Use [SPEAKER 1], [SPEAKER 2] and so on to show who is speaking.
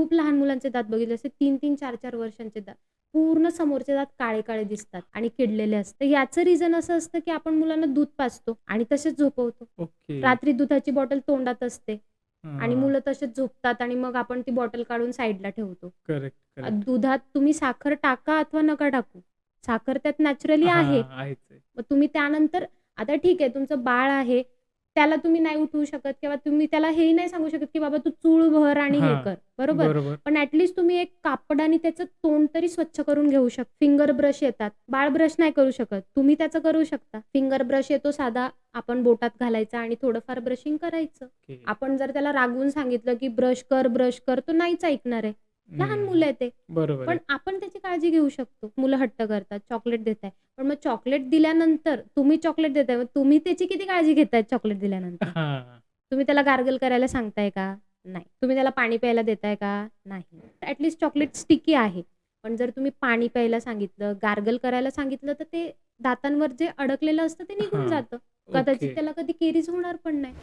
[SPEAKER 1] खूप लहान मुलांचे दात बघितले असते. तीन तीन चार चार वर्षांचे दात. पूर्ण समोरचे दात काळे काळे दिसतात आणि किडलेले असतात याचं रिझन असं असतं की आपण मुलांना दूध पाजतो आणि तसेच झोपवतो. रात्री दुधाची बॉटल तोंडात असते आणि. मुलं तसेच झोपतात आणि मग आपण ती बॉटल काढून साईडला ठेवतो. दुधात तुम्ही साखर टाका अथवा नका टाकू. साखर त्यात नॅचरली आहे. मग तुम्ही त्यानंतर आता ठीक आहे तुमचं बाळ आहे. त्याला तुम्ही नाही उठवू शकत किंवा तुम्ही त्याला हेही नाही सांगू शकत की बाबा तू चूळ भर आणि हे
[SPEAKER 2] हां,
[SPEAKER 1] कर. बरोबर? पण ऍटलीस्ट तुम्ही एक कापडाने त्याचं तोंड तरी स्वच्छ करून घेऊ शकता फिंगर ब्रश येतात. बाळ ब्रश नाही करू शकत. तुम्ही त्याचं करू शकता. फिंगर ब्रश येतो साधा आपण बोटात घालायचा आणि थोडंफार ब्रशिंग करायचं. आपण जर त्याला रागवून सांगितलं की ब्रश कर ब्रश कर तो नाहीच ऐकणार आहे. लहान मुलं ते.
[SPEAKER 2] बरोबर
[SPEAKER 1] पण. आपण काळजी घेऊ शकतो. मुलं हट्ट करतात चॉकलेट देताय. पण मग चॉकलेट दिल्यानंतर तुम्ही चॉकलेट देताय मग तुम्ही त्याची किती काळजी घेताय चॉकलेट दिल्यानंतर?
[SPEAKER 2] हां,
[SPEAKER 1] तुम्ही त्याला गार्गल करायला सांगताय का? नाही. तुम्ही त्याला पाणी प्यायला देताय का? नाही. ऍटलीस्ट चॉकलेट स्टिकी आहे. पण जर तुम्ही पाणी प्यायला सांगितलं गार्गल करायला सांगितलं तर ते दातांवर जे अडकलेलं असतं ते निघून
[SPEAKER 2] हां,
[SPEAKER 1] जातं. कदाचित
[SPEAKER 2] ओके.
[SPEAKER 1] त्याला कधी केरीज होणार पण नाही.